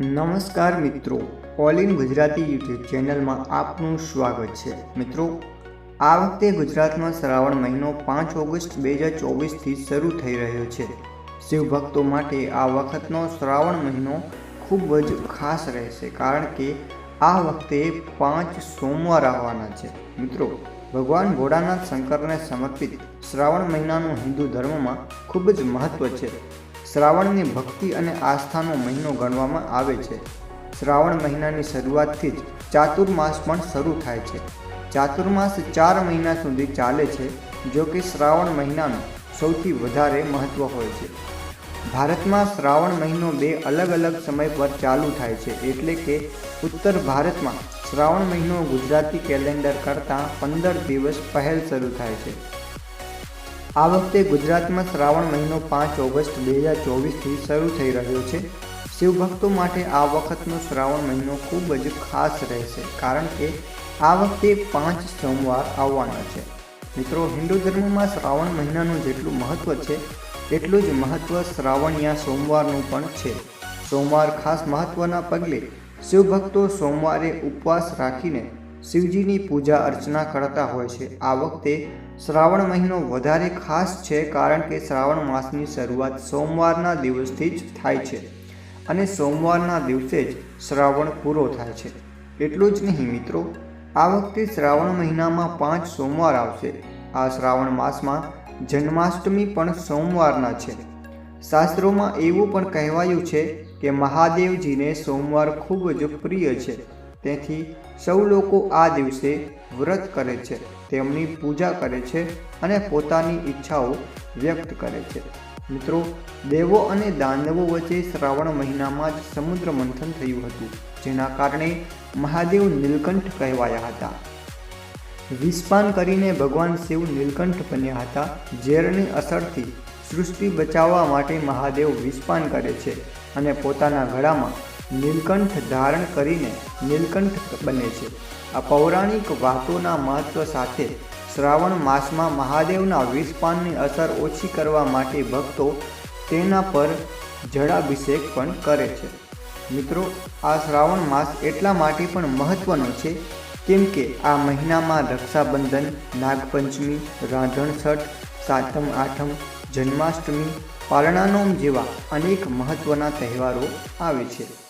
નમસ્કાર મિત્રો all in Gujarati YouTube ચેનલમાં આપનું સ્વાગત છે. મિત્રો, આ વખતે ગુજરાતમાં શ્રાવણ મહિનો પાંચ ઓગસ્ટ બે હજાર ચોવીસથી શરૂ થઈ રહ્યો છે. શિવભક્તો માટે આ વખતનો શ્રાવણ મહિનો ખૂબ જ ખાસ રહેશે, કારણ કે આ વખતે પાંચ સોમવાર આવવાના છે. મિત્રો, ભગવાન ભોળાનાથ શંકરને સમર્પિત શ્રાવણ મહિનાનું હિન્દુ ધર્મમાં ખૂબ જ મહત્વ છે. શ્રાવણને ભક્તિ અને આસ્થાનો મહિનો ગણવામાં આવે છે. શ્રાવણ મહિનાની શરૂઆતથી જ ચાતુર્માસ પણ શરૂ થાય છે. ચાતુર્માસ ચાર મહિના સુધી ચાલે છે, જો કે શ્રાવણ મહિનાનું સૌથી વધારે મહત્ત્વ હોય છે. ભારતમાં શ્રાવણ મહિનો બે અલગ અલગ સમય પર ચાલુ થાય છે, એટલે કે ઉત્તર ભારતમાં શ્રાવણ મહિનો ગુજરાતી કેલેન્ડર કરતાં પંદર દિવસ પહેલ શરૂ થાય છે. આ વખતે ગુજરાતમાં શ્રાવણ મહિનો પાંચ ઓગસ્ટ બે હજાર ચોવીસથી શરૂ થઈ રહ્યો છે. શિવભક્તો માટે આ વખતનો શ્રાવણ મહિનો ખૂબ જ ખાસ રહેશે, કારણ કે આ વખતે પાંચ સોમવાર આવવાના છે. મિત્રો, હિન્દુ ધર્મમાં શ્રાવણ મહિનાનું જેટલું મહત્ત્વ છે, એટલું જ મહત્ત્વ શ્રાવણિયા સોમવારનું પણ છે. સોમવાર ખાસ મહત્ત્વના પગલે શિવભક્તો સોમવારે ઉપવાસ રાખીને શિવજીની પૂજા અર્ચના કરતા હોય છે. આ વખતે શ્રાવણ મહિનો વધારે ખાસ છે કારણ કે શ્રાવણ માસની શરૂઆત સોમવારના દિવસથી જ થાય છે અને સોમવારના દિવસે જ શ્રાવણ પૂરો થાય છે. એટલું જ નહીં મિત્રો, આ વખતે શ્રાવણ મહિનામાં પાંચ સોમવાર આવશે. આ શ્રાવણ માસમાં જન્માષ્ટમી પણ સોમવારના છે. શાસ્ત્રોમાં એવું પણ કહેવાયું છે કે મહાદેવજીને સોમવાર ખૂબ જ પ્રિય છે. તેથી સૌ લોકો આ દિવસે વ્રત કરે છે, તેમની પૂજા કરે છે અને પોતાની ઈચ્છાઓ વ્યક્ત કરે છે. મિત્રો, દેવો અને દાનવો વચ્ચે શ્રાવણ મહિનામાં જ સમુદ્ર મંથન થયું હતું, જેના કારણે મહાદેવ નીલકંઠ કહેવાયા હતા. વિસ્પાન કરીને ભગવાન શિવ નીલકંઠ બન્યા હતા, ઝેરની અસરથી સૃષ્ટિ બચાવવા માટે મહાદેવ વિસ્પાન કરે છે અને પોતાના ગળામાં નીલકંઠ ધારણ કરીને નીલકંઠ બને છે. આ પૌરાણિક વાતોના મહત્વ સાથે શ્રાવણ માસમાં મહાદેવના વિષપાનની અસર ઓછી કરવા માટે ભક્તો તેના પર જળાભિષેક પણ કરે છે. મિત્રો, આ શ્રાવણ માસ એટલા માટે પણ મહત્વનો છે કેમ કે આ મહિનામાં રક્ષાબંધન, નાગપંચમી રાંધણછઠ સાતમ આઠમ, જન્માષ્ટમી પારણાનોમ જેવા અનેક મહત્ત્વના તહેવારો આવે છે.